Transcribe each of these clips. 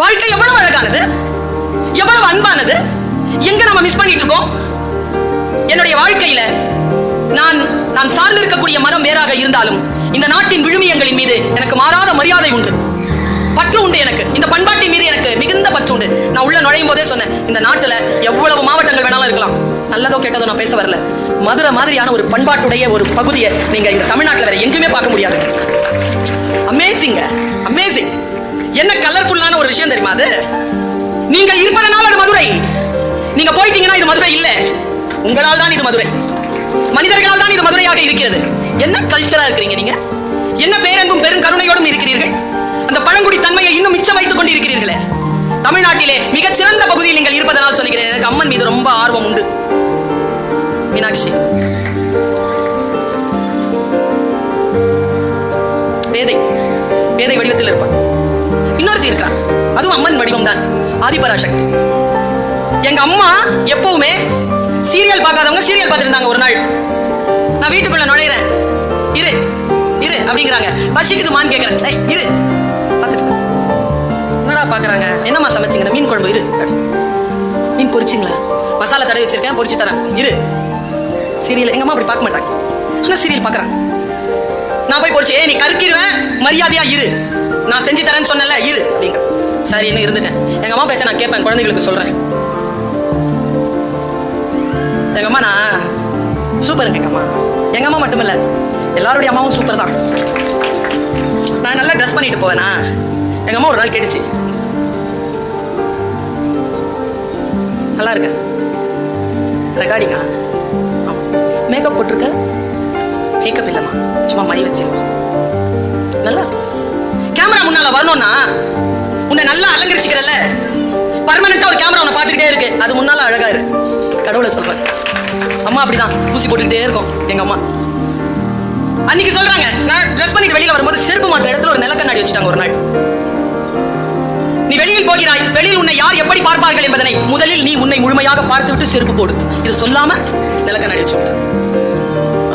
வாழ்க்கை எவ்வளவு அழகானது? எவ்வளவு அன்பானது? எங்க நம்ம மிஸ் பண்ணிட்டு இருக்கோம்? என்னுடைய வாழ்க்கையில நான் நான் சார்ந்திருக்கக்கூடிய மதம் வேறாக இருந்தாலும் இந்த நாட்டின் விழுமியங்களின் மீது எனக்கு மாறாத மரியாதை உண்டு. பற்று உண்டு எனக்கு. இந்த பண்பாட்டின் மீது எனக்கு மிகுந்த பற்று உண்டு. நான் உள்ள நுழையும் போதே சொன்னேன் இந்த நாட்டுல எவ்வளவு மாவட்டங்கள் வேணாலும் இருக்கலாம். நல்லதோ கேட்டதோ நான் பேச வரல. மதுரை மாதிரியான ஒரு பண்பாட்டுடைய ஒரு பகுதியை நீங்க இந்த தமிழ்நாட்டில் வேற எங்கேயுமே பார்க்க முடியாது. அமேசிங்க அமேசிங் என்ன கலர்ஃபுல்லான ஒரு விஷயம் தெரியுமா அது? நீங்கள் இருப்பதனால் அது மதுரை. நீங்க போயிட்டீங்கன்னா இது மதுரை இல்ல. உங்களால் தான் இது மதுரை. மனிதர்களால் தான் இது மதுரையாக இருக்கிறது. என்ன கல்ச்சரா இருக்கிறீங்க நீங்க? என்ன பேரன்பும் பெரும் கருணையோடும் இருக்கிறீர்கள்? அந்த பழங்குடி தன்மையை இன்னும் மிச்சம் வைத்துக் கொண்டு இருக்கிறீர்களே தமிழ்நாட்டிலே மிகச் சிறந்த பகுதியில் நீங்கள் இருப்பதனால் சொல்கிறேன். எனக்கு அம்மன் மீது ரொம்ப ஆர்வம் உண்டு. மீனாட்சி. பேதை. பேதை வடிவத்தில் இருப்பான் இன்னொருத்தி இருக்கா அதுவும் அம்மன் வடிவம் தான் ஆதிபராசக்தி. எங்க அம்மா எப்பவுமே சீரியல் பார்க்காதவங்க சீரியல் பார்த்துருந்தாங்க ஒரு நாள். நான் வீட்டுக்குள்ள நுழையிறேன். இரு இரு அப்படிங்கிறாங்க. பசிக்குதுமான்னு கேட்கறேன் இரு. பார்த்துட்டு என்னடா பாக்குறாங்க என்னம்மா சமைச்சிங்க? மீன் குழம்பு இரு. மீன் பொரிச்சிங்களா? மசாலா தடவி வச்சிருக்கேன் பொரிச்சு தரேன். இரு. சீரியல் எங்க அம்மா அப்படி பார்க்க மாட்டாங்க. ஆனா சீரியல் பார்க்கறாங்க. நான் போய் பொரிச்சு ஏ நீ கற்கிருவேன் மரியாதையா இரு. நான் செஞ்சு தரேன்னு சொன்னல இரு. அப்படிங்க சரின்னு இருந்துட்டேன். எங்க அம்மா பேச்ச நான் கேட்பேன் குழந்தைகளுக்கு சொல்றேன். எங்க அம்மா நான் சூப்பருங்க எங்க அம்மா. எங்க அம்மா மட்டும் இல்ல எல்லாருடைய அம்மாவும் சூப்பர் தான். நான் நல்லா ட்ரெஸ் பண்ணிட்டு போவேனா? எங்க அம்மா ஒரு நாள் கேட்டுச்சு. நல்லா இருக்க. ரெக்கார்டிங்கா? மேக்கப் போட்டிருக்க? மேக்கப் இல்லைம்மா. சும்மா மணி வச்சு நல்லா கேமரா முன்னால வரணும்னா உன்னை நல்லா அலங்கரிச்சுக்கிறல்ல. பர்மனண்டா ஒரு கேமரா உன்னை பார்த்துக்கிட்டே இருக்கு. அது முன்னால அழகா இரு. கடவுளை சொல்றேன். அம்மா அப்படிதான். ஊசி போட்டுக்கிட்டே இருக்கும். எங்க அம்மா. அன்னைக்கு சொல்றாங்க நான் ட்ரெஸ் பண்ணிட்டு வெளியில வரும்போது செருப்பு மாட்ட இடத்துல ஒரு நிலக்கண்ணாடி வச்சுட்டாங்க ஒரு நாள். நீ வெளியில் போகிறாய். வெளியில் உன்னை யார் எப்படி பார்ப்பார்கள் என்பதனை முதலில் நீ உன்னை முழுமையாக பார்த்துவிட்டு செருப்பு போடு. இது சொல்லாம நிலக்கண்ணாடி வச்சு விட்டாங்க.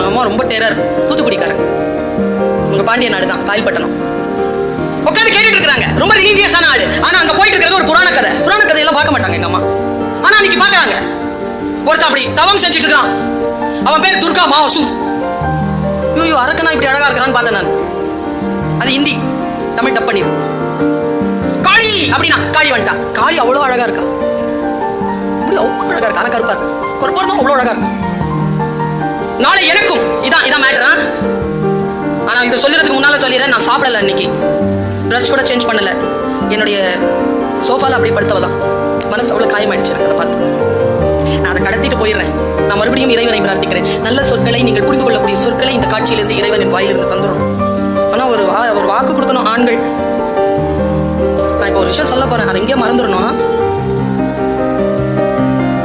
அம்மா ரொம்ப டெரர். தூத்துக்குடிக்காரன். உங்க பாண்டிய நாடு தான் காயல்பட்டணம் உட்காந்து கேட்டுட்டு இருக்காங்க ரொம்ப ரிலீஜியஸான ஆளு. ஆனா அங்க போயிட்டு இருக்கிறது ஒரு புராண கதை. புராண கதையெல்லாம் பார்க்க மாட்டாங்க எங்க அம்மா. ஆனா அன்னைக்கு பாக்குறாங்க ஒருத்தன் அப்படி தவம் செஞ்சுட்டு இருக்கான். அவன் பேர் துர்கா மாவசூர் ஐயோ அரக்கனா இப்படி அழகா இருக்கிறான்னு பார்த்தேன் நான். அது ஹிந்தி தமிழ் டப் பண்ணிடு. காளி அப்படின்னா காளி வந்துட்டா. காளி அவ்வளோ அழகா இருக்கா? அப்படி அவ்வளோ அழகா இருக்கா? ஆனா கருப்பா இருக்கு? கருப்பா அவ்வளோ அழகா இருக்கா? நாளை எனக்கும் இதான் இதான் மேட்டரா ஆனா இதை சொல்லுறதுக்கு முன்னால சொல்லிடுறேன் நான் சாப்பிடல இன்னைக்கு ட்ரெஸ் கூட சேஞ்ச் பண்ணல. என்னுடைய சோஃபாவில் அப்படியே படுத்தவ தான் மனசு அவ்வளோ காயமாயிடுச்சு எனக்கு அதை பார்த்து. நான் அதை கடத்திட்டு போயிடுறேன். நான் மறுபடியும் இறைவனை பிரார்த்திக்கிறேன். நல்ல சொற்களை நீங்கள் புரிந்து கொள்ளக்கூடிய சொற்களை இந்த காட்சியிலிருந்து இறைவனின் வாயிலிருந்து தந்துடும் ஆனால் ஒரு வா- ஒரு வாக்கு கொடுக்கணும் ஆண்கள். நான் இப்போ ஒரு விஷயம் சொல்ல போறேன். அதை எங்கேயே மறந்துடணும்.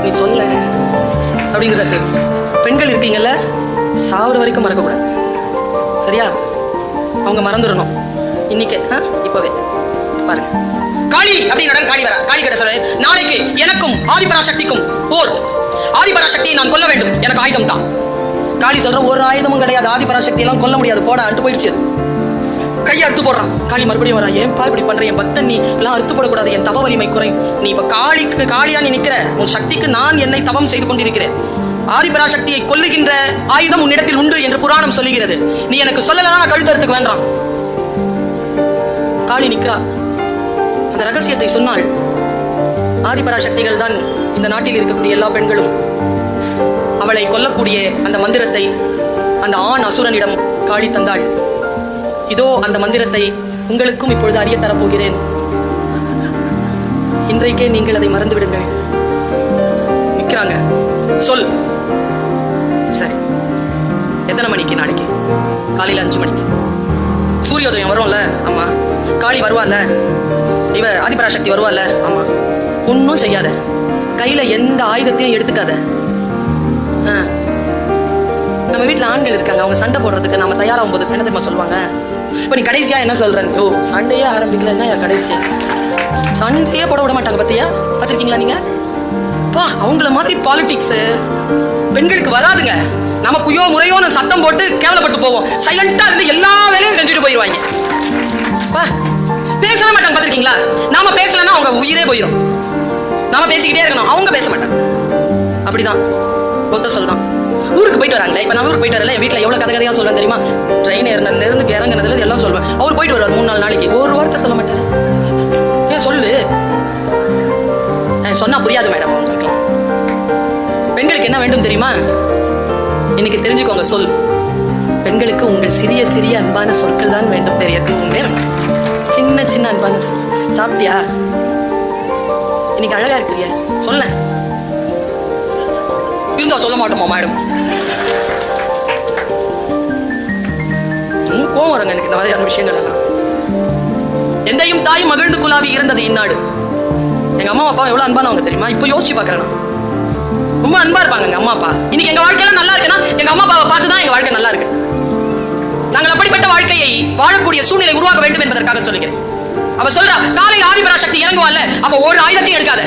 நீ சொல்ல அப்படிங்கிறாரு பெண்கள் இருக்கீங்கல்ல சாவர வரைக்கும் மறக்கக்கூடாது. சரியா? அவங்க மறந்துடணும். இன்னைக்கு ஆ? இப்பவே. பாருங்க. காளி அப்படின்னு காளி வரா. காளி கிட்ட சொல்றேன் நாளைக்கு எனக்கும் ஆதிபராசக்திக்கும் போர். ஆதிபராசக்தியை நான் கொல்ல வேண்டும். எனக்கு ஆயுதம் தான். காளி சொல்ற ஒரு ஆயுதமும் கிடையாது. ஆதிபராசக்தி எல்லாம் கொல்ல முடியாது. போட அண்டு போயிடுச்சு அது. கையை அறுத்து போடுறான். காளி மறுபடியும் வரா. ஏன்பா இப்படி பண்ற? என் பக்தன் நீ எல்லாம் அறுத்து போடக்கூடாது. என் தவ வலிமை குறை நீ இப்ப காளிக்கு காளியா நீ நிக்கிற. உன் சக்திக்கு நான் என்னை தவம் செய்து கொண்டிருக்கிறேன். ஆதிபராசக்தியை கொல்லுகின்ற ஆயுதம் உன்னிடத்தில் உண்டு என்று புராணம் சொல்லுகிறது. நீ எனக்கு சொல்லலாம் நான் கழுத்தறுத்துக்கு வேண்டாம். காளி நிக்கிறா அந்த ரகசியத்தை சொன்னாள் ஆதிபராசக்திகள் தான் இந்த நாட்டில் இருக்கக்கூடிய எல்லா பெண்களும் அவளை கொல்லக்கூடிய அந்த மந்திரத்தை அந்த ஆண் அசுரனிடம் காளி தந்தாள். இதோ அந்த மந்திரத்தை உங்களுக்கும் இப்பொழுது அறிய தரப்போகிறேன். இன்றைக்கே நீங்கள் அதை மறந்துவிடுங்கள். நிற்கிறாங்க. நிக்கிறாங்க சொல். சரி. எத்தனை மணிக்கு நாளைக்கு? காலையில அஞ்சு மணிக்கு. சூரியோதயம் வரும்ல? ஆமா. காளி வருவாள்ல? இவ ஆதிபராசக்தி வருவாள்ல? ஆமா. ஒன்றும் செய்யாத. கையில எந்த ஆயுதத்தையும் எடுத்துக்காத. ஆ. நம்ம வீட்டில் ஆண்கள் இருக்காங்க. அவங்க சண்டை போடுறதுக்கு நம்ம தயாராகும் போது சண்டை தெரியுமா சொல்லுவாங்க. இப்போ நீ கடைசியா என்ன சொல்றேன்? ஓ சண்டையே ஆரம்பிக்கல. என்ன கடைசியா சண்டையே போட விட மாட்டாங்க பத்தியா? பார்த்துருக்கீங்களா நீங்க? பா அவங்கள மாதிரி பாலிடிக்ஸ் பெண்களுக்கு வராதுங்க. நம்ம குயோ முறையோன்னு சத்தம் போட்டு கேவலப்பட்டு போவோம். சைலண்டா இருந்து எல்லா வேலையும் செஞ்சுட்டு போயிடுவாங்க அப்பா பேசவே மாட்டாங்க பார்த்துருக்கீங்களா? நாம பேசலன்னா அவங்க உயிரே போயிடும் நாம பேசிக்கிட்டே இருக்கணும். அவங்க பேச மாட்டாங்க. அப்படிதான். ஒத்த சொல்தான் ஊருக்கு போயிட்டு வராங்களே. இப்ப நான் ஊருக்கு போயிட்டு வரல. என் வீட்டுல எவ்வளவு கதை கதையா சொல்லுவேன் தெரியுமா? ட்ரெயின் ஏறினதுல இருந்து இறங்குனதுல எல்லாம் சொல்லுவேன் அவர் போயிட்டு வருவார் மூணு நாள் நாளைக்கு. ஒரு வார்த்தை சொல்ல மாட்டாரு. ஏன் சொல்லு. சொன்னா புரியாது மேடம் உங்களுக்குலாம் பெண்களுக்கு என்ன வேண்டும் தெரியுமா? இன்னைக்கு தெரிஞ்சுக்கோங்க சொல். பெண்களுக்கு உங்கள் சிறிய சிறிய அன்பான சொற்கள் தான் வேண்டும் பெரிய எதுவுமே சின்ன சின்ன அன்பான சாப்பிட்டியா? இன்னைக்கு அழகா இருக்கிறிய சொல்ல இருந்தா சொல்ல மாட்டோமா மேடம் இன்னும் கோவம் வருங்க எனக்கு இந்த மாதிரியான விஷயங்கள் எல்லாம் எந்தையும் தாய் மகிழ்ந்து குழாவி இருந்தது இந்நாடு. எங்க அம்மா அப்பா எவ்வளவு அன்பானவங்க தெரியுமா? இப்போ யோசிச்சு பாக்குறேன் ரொம்ப அன்பா இருப்பாங்க எங்க அம்மா அப்பா. இன்னைக்கு எங்க வாழ்க்கையெல்லாம் நல்லா இருக்குன்னா எங்க அம்மா அப்பாவை பார்த்து தான் எங்க வாழ்க்கை நல்லா இருக்கு. நாங்கள் அப்படிப்பட்ட வாழ்க்கையை வாழக்கூடிய சூழ்நிலை உருவாக்க வேண்டும் என்பதற்காக சொல்லுகிறேன். அவ சொல்றா காலை ஆதிபரா சக்தி இறங்குவாள் அவ ஒரு ஆயுதத்தையும் எடுக்காத.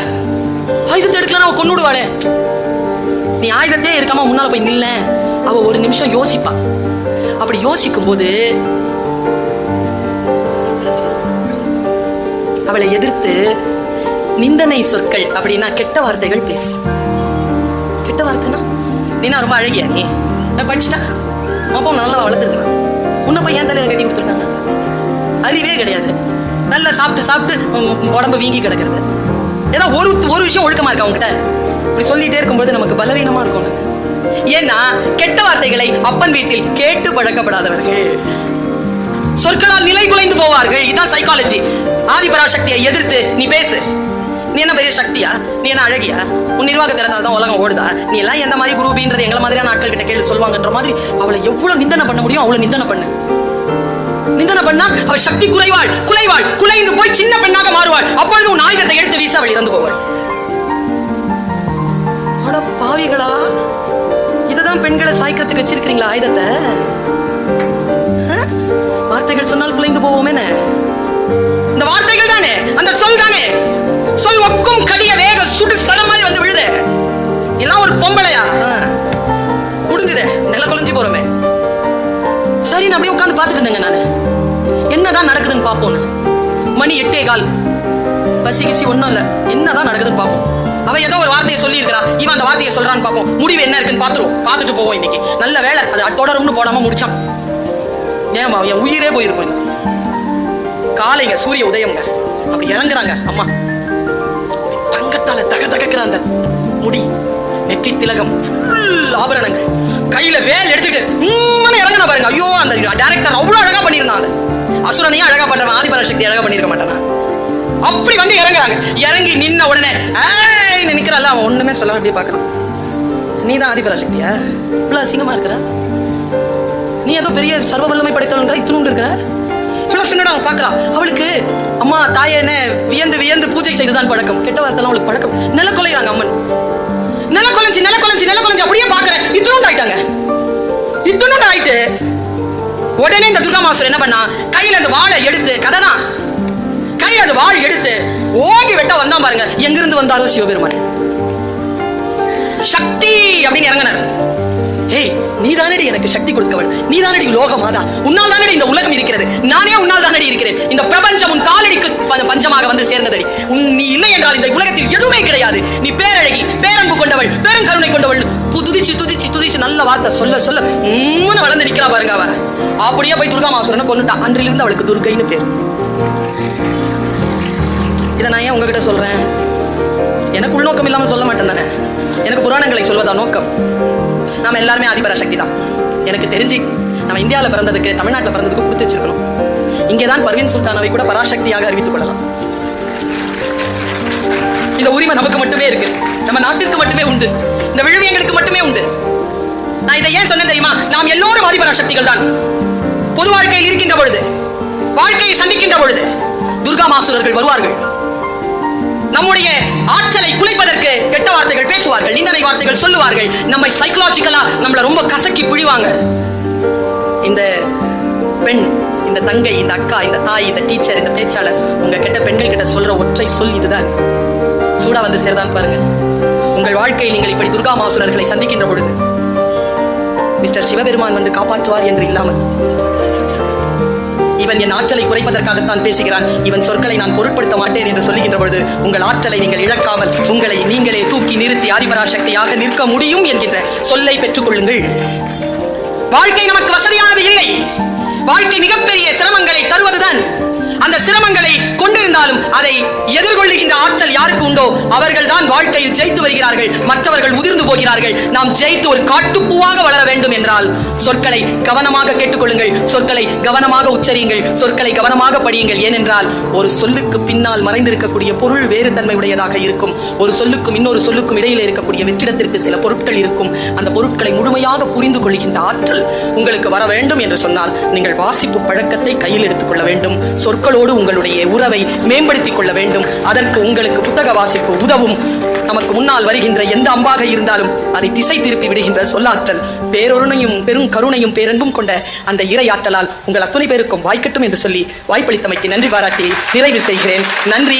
ஆயுதத்தை எடுக்கலாம் அவ கொண்டுடுவாளே நீ ஆயுதத்தையே இருக்காம முன்னால போய் நில்ல. அவ ஒரு நிமிஷம் யோசிப்பா. அப்படி யோசிக்கும் போது அவளை எதிர்த்து நிந்தனை சொற்கள் அப்படின்னா கெட்ட வார்த்தைகள் பேசு கெட்ட வார்த்தைனா நீனா ரொம்ப அழகியா நீ. படிச்சுட்டா? அப்போ நல்லா வளர்த்துருக்கான் உன்னை போய் ஏன் தலையை கட்டி கொடுத்துருக்காங்க. அறிவே கிடையாது. நல்லா சாப்பிட்டு சாப்பிட்டு உம், உடம்பு வீங்கி கிடக்கிறது. ஏதோ ஒரு ஒரு விஷயம் ஒழுக்கமா இருக்கா உங்ககிட்ட இப்படி சொல்லிட்டே இருக்கும்போது நமக்கு பலவீனமா இருக்கும் ஏன்னா கெட்ட வார்த்தைகளை அப்பன் வீட்டில் கேட்டு பழக்கப்படாதவர்கள். சொற்களால் நிலை குலைந்து போவார்கள். இதான் சைக்காலஜி ஆதிபராசக்தியை எதிர்த்து நீ பேசு. நீ என்ன பெரிய சக்தியா? நீ என்ன அழகியா? உன் நிர்வாக திறந்தால் தான் உலகம் ஓடுதா? நீ எல்லாம் எந்த மாதிரி குரூபின்றது எங்களை மாதிரியான ஆட்கள் கிட்ட கேள்வி சொல்லுவாங்கன்ற மாதிரி அவளை எவ்வளவு நிந்தனை பண்ண முடியும்? அவ்வளவு நிந்தனை பண்ணு. நிந்தனை பண்ணா அவள் சக்தி குறைவாள் குலைவாள் குலைந்து போய் சின்ன பெண்ணாக மாறுவாள். அப்பொழுது உன் ஆயுதத்தை எடுத்து வீச அவள் இறந்து போவாள். அட பாவிகளா இதுதான் பெண்களை சாய்க்கிறதுக்கு வச்சிருக்கிறீங்களா ஆயுதத்தை? வார்த்தைகள் சொன்னால் குலைந்து போவோமே கடிய சுடு சட மாதிரி வந்து விழுது. எல்லாம் ஒரு பொம்பளையா? முடிஞ்சுது நில குழஞ்சி போறோமே. சரி நான் அப்படியே உட்காந்து பார்த்துட்டு இருந்தேங்க நான். என்னதான் நடக்குதுன்னு பார்ப்போம்னு. மணி எட்டே கால். பசி கிசி ஒண்ணும் இல்ல. என்னதான் நடக்குதுன்னு பார்ப்போம். அவ ஏதோ ஒரு வார்த்தையை சொல்லி இவன் அந்த வார்த்தையை சொல்றான்னு பார்ப்போம். முடிவு என்ன இருக்குன்னு பார்த்துருவோம். பார்த்துட்டு போவோம் இன்னைக்கு. நல்ல வேலை அது தொடரும்னு போடாம முடிச்சான். ஏமா என் உயிரே போயிருக்கும். காலைங்க சூரிய உதயம்ங்க. அப்படி இறங்குறாங்க அம்மா. முகத்தால தக தகக்கிற அந்த முடி நெற்றி திலகம் ஆபரணங்கள். கையில வேல் எடுத்துட்டு இறங்கினா பாருங்க. ஐயோ அந்த டைரக்டர் அவ்வளவு அழகா பண்ணியிருந்தாங்க அசுரனையும் அழகா பண்றான் ஆதிபர சக்தி அழகா பண்ணிருக்க மாட்டானா? அப்படி வந்து இறங்குறாங்க. இறங்கி நின்ன உடனே நினைக்கிறாள் அவன் ஒண்ணுமே சொல்லாம அப்படியே பாக்குறான் நீ தான் ஆதிபர சக்தியா இவ்வளவு அசிங்கமா இருக்கிற? நீ ஏதோ பெரிய சர்வ வல்லமை படைத்தவன்ற இத்தினுண்டு இருக்கிற? இவ்வளவு சின்னடா அவன் பாக்குறான் அவளுக்கு அம்மா தாயேன்னு வியந்து வியந்து செய்துதான் பழக்கம். கெட்ட வார்த்தைலாம் உங்களுக்கு பழக்கம். நில கொலைறாங்க அம்மன். நில கொலைஞ்சு நில கொலைஞ்சு நில கொலைஞ்சு அப்படியே பாக்குறேன் இத்தினுண்டு ஆயிட்டாங்க. இத்தினுண்டு ஆயிட்டு உடனே இந்த துர்கா மாஸ்டர் என்ன பண்ணா? கையில அந்த வாழை எடுத்து கதை தான் கையில அந்த வாழை எடுத்து ஓங்கி வெட்ட வந்தா பாருங்க. எங்கிருந்து வந்தாரோ சிவபெருமான். சக்தி அப்படின்னு இறங்கினார். ஏய் நீதானடி எனக்கு சக்தி கொடுக்கவள் நீதானடி லோக மாதா. உன்னால் தானடி இந்த உலகம் இருக்கிறது. நானே உன்னால் தானடி இருக்கிறேன். இந்த பிரபஞ்சம் உன் காலடிக்கு பஞ்சமாக வந்து சேர்ந்ததடி. உன் நீ இல்லை என்றால் இந்த உலகத்தில் எதுவுமே கிடையாது. நீ பேரழகி பேரன்பு கொண்டவள் பேரங்கருணை கொண்டவள். துதிச்சு துதிச்சு துதிச்சு நல்ல வார்த்தை சொல்ல சொல்ல உம்முன்னு வளர்ந்து நிக்கிறா பாருங்க அவ. அப்படியே போய் துர்கா மாசுரனை கொண்டுட்டான் அன்றிலிருந்து அவளுக்கு துர்கைன்னு பேர். இதை நான் ஏன் உங்ககிட்ட சொல்றேன்? எனக்கு உள்நோக்கம் இல்லாமல் சொல்ல மாட்டேன் தானே? எனக்கு புராணங்களை சொல்வதா நோக்கம்? நாம எல்லாருமே ஆதிபர சக்தி தான். எனக்கு தெரிஞ்சு நம்ம இந்தியாவில் பிறந்ததுக்கு தமிழ்நாட்டில் பிறந்ததுக்கு கொடுத்து வச்சிருக்கணும். இங்கே தான் பர்வீன் சுல்தானாவை கூட பராசக்தியாக அறிவித்துக் கொள்ளலாம். இந்த உரிமை நமக்கு மட்டுமே இருக்கு. நம்ம நாட்டிற்கு மட்டுமே உண்டு. இந்த விழுவியங்களுக்கு மட்டுமே உண்டு. நான் இதை ஏன் சொன்னேன் தெரியுமா? நாம் எல்லோரும் ஆதிபராசக்திகள் தான். பொது வாழ்க்கையில் இருக்கின்ற பொழுது வாழ்க்கையை சந்திக்கின்ற பொழுது துர்கா மாசுரர்கள் வருவார்கள். நம்முடைய ஆற்றலை குலைப்பதற்கு கெட்ட வார்த்தைகள் பேசுவார்கள் நிந்தனை வார்த்தைகள் சொல்லுவார்கள். நம்மை சைக்கலாஜிக்கலா நம்மள ரொம்ப கசக்கி பிழிவாங்க. இந்த பெண் இந்த தங்கை இந்த அக்கா இந்த தாய் இந்த டீச்சர் இந்த பேச்சாளர் உங்க கிட்ட பெண்கள் கிட்ட சொல்ற ஒற்றை சொல் இதுதான். சூடா வந்து சேர்தான் பாருங்க. உங்கள் வாழ்க்கையில் நீங்கள் இப்படி துர்கா மாசுரர்களை சந்திக்கின்ற பொழுது மிஸ்டர் சிவபெருமான் வந்து காப்பாற்றுவார் என்று இல்லாமல் இவன் என் ஆற்றலை குறைப்பதற்காகத்தான் பேசுகிறான். இவன் சொற்களை நான் பொருட்படுத்த மாட்டேன் என்று சொல்லுகின்ற பொழுது உங்கள் ஆற்றலை நீங்கள் இழக்காமல் உங்களை நீங்களே தூக்கி நிறுத்தி ஆதிபராசக்தியாக நிற்க முடியும் என்கின்ற சொல்லை பெற்றுக்கொள்ளுங்கள் வாழ்க்கை நமக்கு வசதியானது இல்லை. வாழ்க்கை மிகப்பெரிய சிரமங்களை தருவதுதான் அந்த சிரமங்களை கொண்டிருந்தாலும் அதை எதிர்கொள்ளுகின்ற ஆற்றல் யாருக்கு உண்டோ அவர்கள் தான் வாழ்க்கையில் ஜெயித்து வருகிறார்கள். மற்றவர்கள் உதிர்ந்து போகிறார்கள். நாம் ஜெயித்து ஒரு காட்டுப்பூவாக வளர வேண்டும் என்றால் சொற்களை கவனமாக கேட்டுக்கொள்ளுங்கள். சொற்களை கவனமாக உச்சரியுங்கள். சொற்களை கவனமாக படியுங்கள். ஏனென்றால் ஒரு சொல்லுக்கு பின்னால் மறைந்திருக்கக்கூடிய பொருள் வேறு தன்மை உடையதாக இருக்கும். ஒரு சொல்லுக்கும் இன்னொரு சொல்லுக்கும் இடையில இருக்கக்கூடிய வெற்றிடத்திற்கு சில பொருட்கள் இருக்கும். அந்த பொருட்களை முழுமையாக புரிந்து கொள்கின்ற ஆற்றல் உங்களுக்கு வர வேண்டும் என்று சொன்னால் நீங்கள் வாசிப்பு பழக்கத்தை கையில் எடுத்துக்கொள்ள வேண்டும். மக்களோடு உங்களுடைய உறவை மேம்படுத்திக் கொள்ள வேண்டும். அதற்கு உங்களுக்கு புத்தக வாசிப்பு உதவும். நமக்கு முன்னால் வருகின்ற எந்த அம்பாக இருந்தாலும் அதை திசை திருப்பி விடுகின்ற சொல்லாற்றல் பேரொருணையும் பெரும் கருணையும் பேரன்பும் கொண்ட அந்த இரையாற்றலால் உங்கள் அத்துணை பேருக்கும் வாய்க்கட்டும் என்று சொல்லி வாய்ப்பளித்தமைக்கு நன்றி பாராட்டி நிறைவு செய்கிறேன். நன்றி.